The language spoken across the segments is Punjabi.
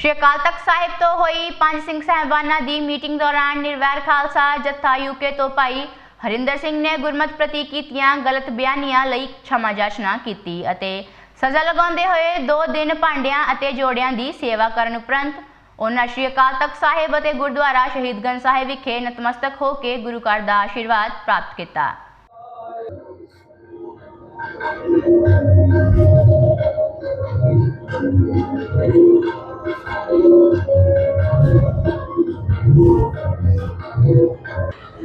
ਸ਼੍ਰੀ ਅਕਾਲ ਤਖਤ ਸਾਹਿਬ ਤੋਂ ਹੋਈ ਪੰਜ ਸਿੰਘ ਸਹਿਬਾਨਾਂ ਦੀ ਮੀਟਿੰਗ ਦੌਰਾਨ ਨਿਰਵੈਰ ਖਾਲਸਾ ਜਥਾ ਯੂਕੇ ਤੋਂ ਭਾਈ ਹਰਿੰਦਰ ਸਿੰਘ ਨੇ ਗੁਰਮਤ ਪ੍ਰਤੀ ਕੀਤੀਆਂ ਗਲਤ ਬਿਆਨੀਆਂ ਲਈ ਖਿਮਾ ਜਾਚਨਾ ਕੀਤੀ ਅਤੇ ਸਜ਼ਾ ਲਗਾਉਂਦੇ ਹੋਏ ਦੋ ਦਿਨ ਭਾਂਡਿਆਂ ਅਤੇ ਜੋੜਿਆਂ ਦੀ ਸੇਵਾ ਕਰਨ ਉਪਰੰਤ ਉਹਨਾਂ ਸ਼੍ਰੀ ਅਕਾਲ ਤਖਤ ਸਾਹਿਬ ਅਤੇ ਗੁਰਦੁਆਰਾ ਸ਼ਹੀਦਗੰਜ ਸਾਹਿਬ ਵਿਖੇ ਨਤਮਸਤਕ ਹੋ ਕੇ ਗੁਰੂ ਘਰ ਦਾ ਆਸ਼ੀਰਵਾਦ ਪ੍ਰਾਪਤ ਕੀਤਾ।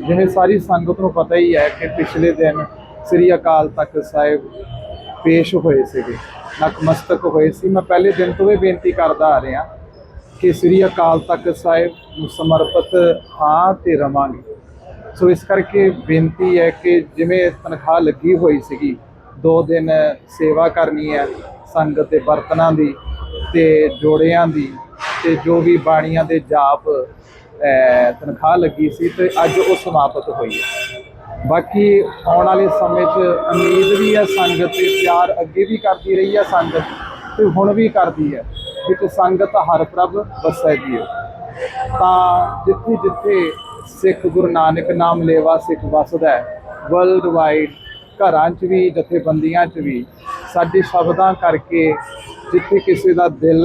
ਜਿਵੇਂ ਸਾਰੀ ਸੰਗਤ ਨੂੰ ਪਤਾ ਹੀ ਹੈ ਕਿ ਪਿਛਲੇ ਦਿਨ ਸ੍ਰੀ ਅਕਾਲ ਤਖਤ ਸਾਹਿਬ ਪੇਸ਼ ਹੋਏ ਸੀਗੇ, ਨਤਮਸਤਕ ਹੋਏ ਸੀ। ਮੈਂ ਪਹਿਲੇ ਦਿਨ ਤੋਂ ਇਹ ਬੇਨਤੀ ਕਰਦਾ ਆ ਰਿਹਾ ਕਿ ਸ੍ਰੀ ਅਕਾਲ ਤਖਤ ਸਾਹਿਬ ਨੂੰ ਸਮਰਪਿਤ ਹਾਂ ਤੇ ਰਵਾਂਗੇ। ਸੋ ਇਸ ਕਰਕੇ ਬੇਨਤੀ ਹੈ ਕਿ ਜਿਵੇਂ ਤਨਖਾਹ ਲੱਗੀ ਹੋਈ ਸੀਗੀ, ਦੋ ਦਿਨ ਸੇਵਾ ਕਰਨੀ ਹੈ ਸੰਗਤ ਦੇ ਬਰਤਨਾਂ ਦੀ ਤੇ ਜੋੜਿਆਂ ਦੀ ਤੇ ਜੋ ਵੀ ਬਾਣੀਆਂ ਦੇ ਜਾਪ ਤਨਖਾਹ ਲੱਗੀ ਸੀ ਤੇ ਅੱਜ ਉਹ ਸਮਾਪਤ ਹੋਈ ਹੈ। ਬਾਕੀ ਆਉਣ ਵਾਲੇ ਸਮੇਂ 'ਚ ਉਮੀਦ ਵੀ ਹੈ ਸੰਗਤ ਤੇ ਪਿਆਰ ਅੱਗੇ ਵੀ ਕਰਦੀ ਰਹੀ ਹੈ ਸੰਗਤ ਤੇ ਹੁਣ ਵੀ ਕਰਦੀ ਹੈ। ਵਿੱਚ ਸੰਗਤ ਹਰ ਪ੍ਰਭ ਵਸੈ ਜੀਓ ਤਾਂ ਜਿੱਥੇ ਜਿੱਥੇ ਸਿੱਖ ਗੁਰੂ ਨਾਨਕ ਨਾਮ ਲੇਵਾ ਸਿੱਖ ਵਸਦਾ ਹੈ ਵਰਲਡ ਵਾਈਡ ਘਰਾਂ 'ਚ ਵੀ, ਜਥੇਬੰਦੀਆਂ 'ਚ ਵੀ ਸਾਡੇ ਸ਼ਬਦਾਂ ਕਰਕੇ ਜਿੱਥੇ ਕਿਸੇ ਦਾ ਦਿਲ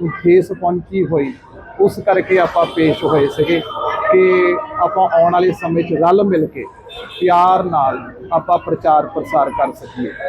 ਨੂੰ ਠੇਸ ਪਹੁੰਚੀ ਹੋਈ, ਉਸ ਕਰਕੇ ਆਪਾਂ ਪੇਸ਼ ਹੋਏ ਸੀਗੇ ਕਿ ਆਪਾਂ ਆਉਣ ਵਾਲੇ ਸਮੇਂ 'ਚ ਰਲ ਮਿਲ ਕੇ ਪਿਆਰ ਨਾਲ ਆਪਾਂ ਪ੍ਰਚਾਰ ਪ੍ਰਸਾਰ ਕਰ ਸਕੀਏ।